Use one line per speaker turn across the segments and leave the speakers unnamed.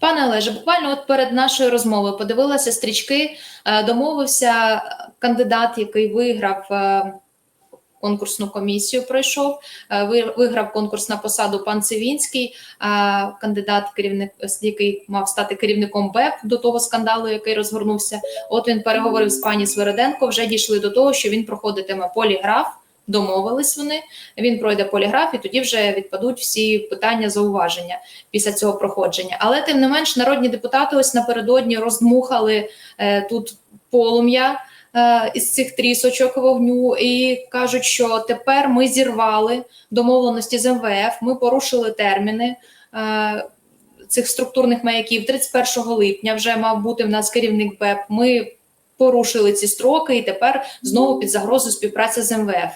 Пане Олеже, буквально от перед нашою розмовою подивилася стрічки, е, домовився кандидат, який виграв е, конкурсну комісію, пройшов, е, виграв конкурс на посаду пан Цивінський, кандидат, керівник, який мав стати керівником БЕП до того скандалу, який розгорнувся. От він переговорив з пані Свериденко, вже дійшли до того, що він проходитиме поліграф. Домовились вони. Він пройде поліграф, і тоді вже відпадуть всі питання зауваження після цього проходження. Але тим не менш, народні депутати ось напередодні роздмухали е, тут полум'я е, із цих трісочок вогню і кажуть, що тепер ми зірвали домовленості з МВФ, ми порушили терміни. Е, Цих структурних маяків 31 липня вже мав бути в нас керівник БЕП. Ми порушили ці строки, і тепер знову під загрозою співпраця з МВФ.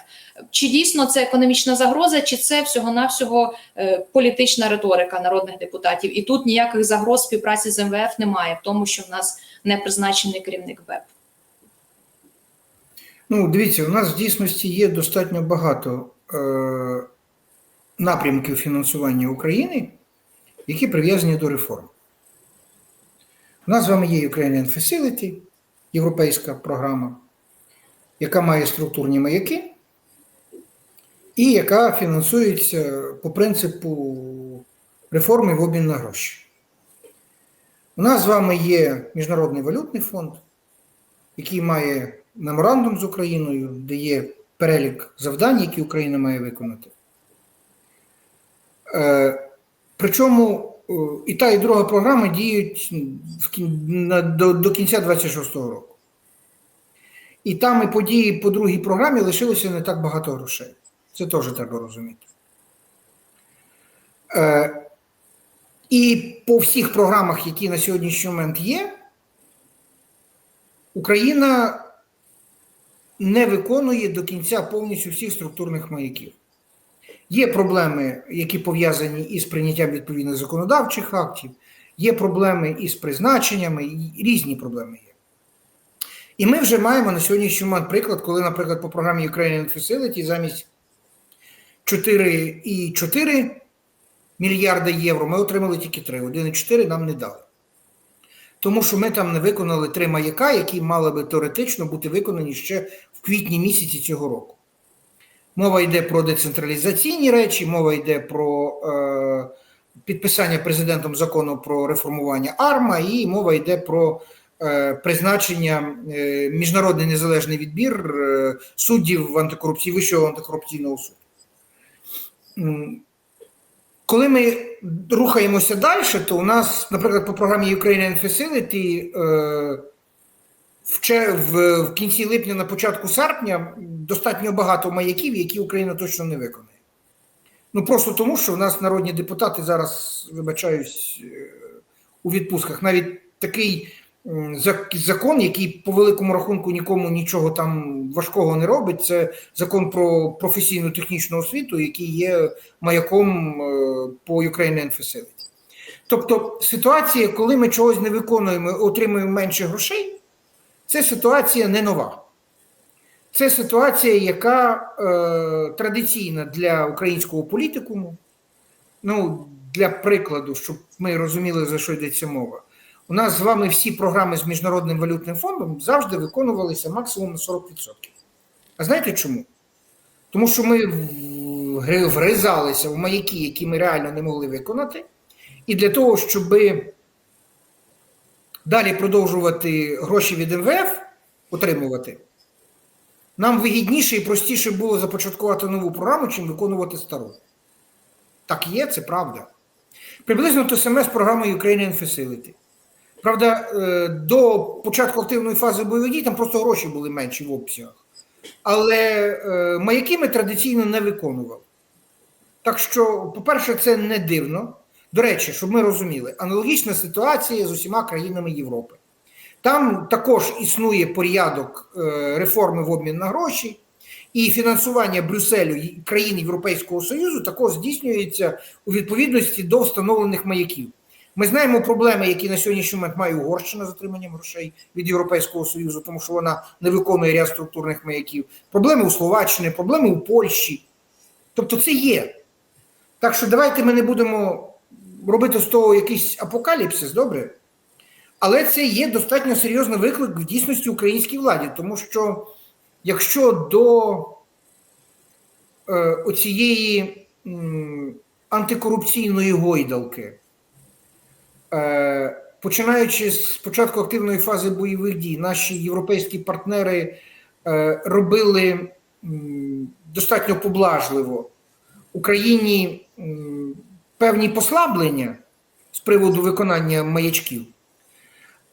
Чи дійсно це економічна загроза, чи це всього-навсього е, політична риторика народних депутатів? І тут ніяких загроз співпраці з МВФ немає, в тому, що в нас не призначений керівник БЕП.
Ну, дивіться, у нас в дійсності є достатньо багато е, напрямків фінансування України, які прив'язані до реформ. У нас з вами є Ukrainian Facility, європейська програма, яка має структурні маяки, і яка фінансується по принципу реформи в обмін на гроші. У нас з вами є Міжнародний валютний фонд, який має меморандум з Україною, де є перелік завдань, які Україна має виконати. Е, причому і та, і друга програма діють до, до кінця 26-го року. І там і події по другій програмі лишилося не так багато грошей. Це теж треба розуміти. Е, і по всіх програмах, які на сьогоднішній момент є, Україна не виконує до кінця повністю всіх структурних маяків. Є проблеми, які пов'язані із прийняттям відповідних законодавчих актів, є проблеми із призначеннями, різні проблеми є. І ми вже маємо на сьогоднішній момент приклад, коли, наприклад, по програмі Ukrainian Facility замість 4,4 мільярда євро ми отримали тільки 3. 1,4 нам не дали. Тому що ми там не виконали три маяка, які мали би теоретично бути виконані ще в квітні місяці цього року. Мова йде про децентралізаційні речі, мова йде про е, підписання президентом закону про реформування АРМА, і мова йде про е, призначення е, міжнародний незалежний відбір е, суддів в антикорупції, Вищого антикорупційного суду. Коли ми рухаємося далі, то у нас, наприклад, по програмі Ukrainian Facility е, в, в, кінці липня, на початку серпня достатньо багато маяків, які Україна точно не виконає. Ну просто тому, що в нас народні депутати зараз, вибачаюсь, е, у відпустках. Навіть такий закон, який по великому рахунку нікому нічого там важкого не робить, це закон про професійну технічну освіту, який є маяком е, по Ukrainian Facility. Тобто ситуація, коли ми чогось не виконуємо, отримуємо менше грошей, це ситуація не нова. Це ситуація, яка е, традиційна для українського політикуму. Ну, для прикладу, щоб ми розуміли, за що йдеться мова. У нас з вами всі програми з Міжнародним валютним фондом завжди виконувалися максимум на 40%. А знаєте чому? Тому що ми вризалися в маяки, які ми реально не могли виконати. І для того, щоб далі продовжувати гроші від МВФ отримувати, нам вигідніше і простіше було започаткувати нову програму, чим виконувати стару. Так є, це правда. Приблизно те саме з програмою Ukrainian Facility. Правда, е, до початку активної фази бойових дій там просто гроші були менші в обсягах. Але е, маяки ми традиційно не виконували. Так що, по-перше, це не дивно. До речі, щоб ми розуміли, аналогічна ситуація з усіма країнами Європи. Там також існує порядок е, реформи в обмін на гроші, і фінансування Брюсселю країн Європейського Союзу також здійснюється у відповідності до встановлених маяків. Ми знаємо проблеми, які на сьогоднішній момент має Угорщина з отриманням грошей від Європейського Союзу, тому що вона не виконує ряд структурних маяків. Проблеми у Словаччині, проблеми у Польщі. Тобто це є. Так що давайте ми не будемо робити з того якийсь апокаліпсис, добре? Але це є достатньо серйозний виклик в дійсності українській владі, тому що якщо до е, оцієї м, антикорупційної гойдалки, е, починаючи з початку активної фази бойових дій, наші європейські партнери е, робили м, достатньо поблажливо Україні м, певні послаблення з приводу виконання маячків.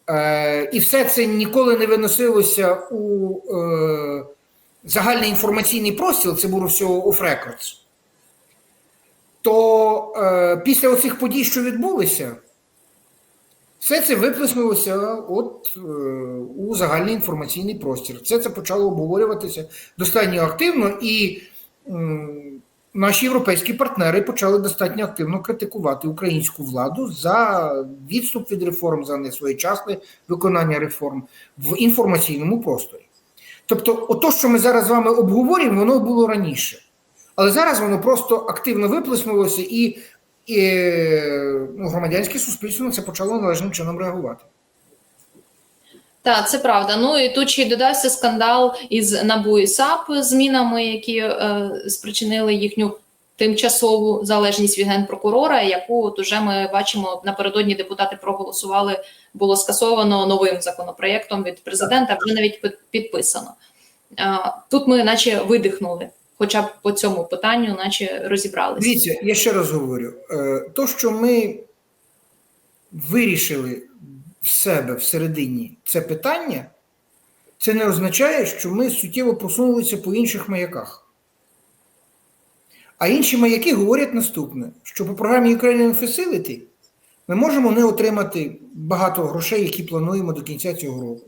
Е, і все це ніколи не виносилося у е, загальний інформаційний простір, це було всього off records. То е, після оцих подій, що відбулися, все це виплеснулося от, е, у загальний інформаційний простір. Це це почало обговорюватися достатньо активно, і м, наші європейські партнери почали достатньо активно критикувати українську владу за відступ від реформ, за несвоєчасне виконання реформ в інформаційному просторі. Тобто, ото, що ми зараз з вами обговорюємо, воно було раніше. Але зараз воно просто активно виплеснулося, і, і ну, громадянське суспільство на це почало належним чином реагувати.
Так, це правда. Ну і тут ще й додався скандал із НАБУ і САП змінами, які е, спричинили їхню тимчасову залежність від генпрокурора, яку от уже ми бачимо напередодні депутати проголосували, було скасовано новим законопроєктом від президента, вже навіть підписано. Тут ми наче видихнули, хоча б по цьому питанню, наче розібралися.
Дивіться, я ще раз говорю: е, то, що ми вирішили в себе всередині це питання, це не означає, що ми суттєво просунулися по інших маяках. А інші маяки говорять наступне: що по програмі Ukrainian Facility ми можемо не отримати багато грошей, які плануємо до кінця цього року.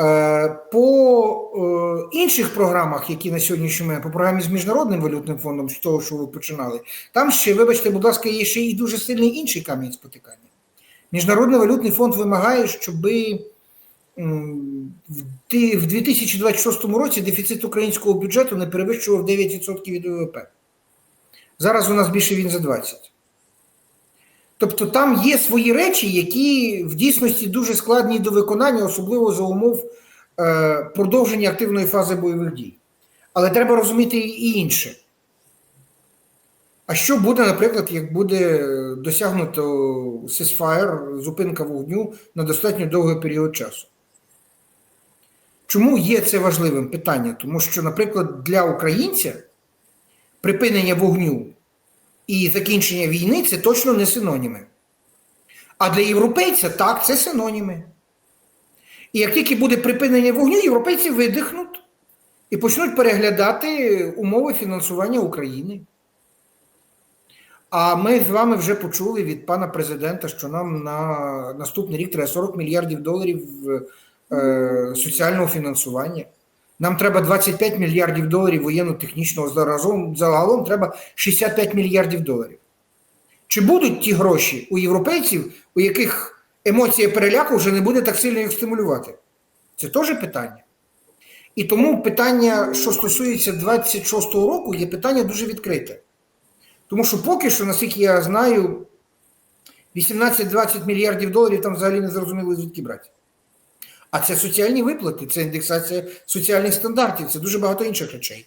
Е, По е, інших програмах, які на сьогоднішній момент, по програмі з Міжнародним валютним фондом, з того, що ви починали, там ще, вибачте, будь ласка, є ще і дуже сильний інший камінь спотикання. Міжнародний валютний фонд вимагає, щоб в 2026 році дефіцит українського бюджету не перевищував 9% від ВВП. Зараз у нас більше він за 20%. Тобто там є свої речі, які в дійсності дуже складні до виконання, особливо за умов е, продовження активної фази бойових дій. Але треба розуміти і інше. А що буде, наприклад, як буде досягнуто ceasefire, зупинка вогню на достатньо довгий період часу? Чому є це важливим питання? Тому що, наприклад, для українця припинення вогню і закінчення війни це точно не синоніми. А для європейця так, це синоніми. І як тільки буде припинення вогню, європейці видихнуть і почнуть переглядати умови фінансування України. А ми з вами вже почули від пана президента, що нам на наступний рік треба 40 мільярдів доларів е, соціального фінансування. Нам треба 25 мільярдів доларів воєнно-технічного заразом. Загалом треба 65 мільярдів доларів. Чи будуть ті гроші у європейців, у яких емоція переляку вже не буде так сильно їх стимулювати? Це теж питання. І тому питання, що стосується 26-го року, є питання дуже відкрите. Тому що поки що, наскільки я знаю, 18-20 мільярдів доларів там взагалі не зрозуміло звідки брати. А це соціальні виплати, це індексація соціальних стандартів, це дуже багато інших речей.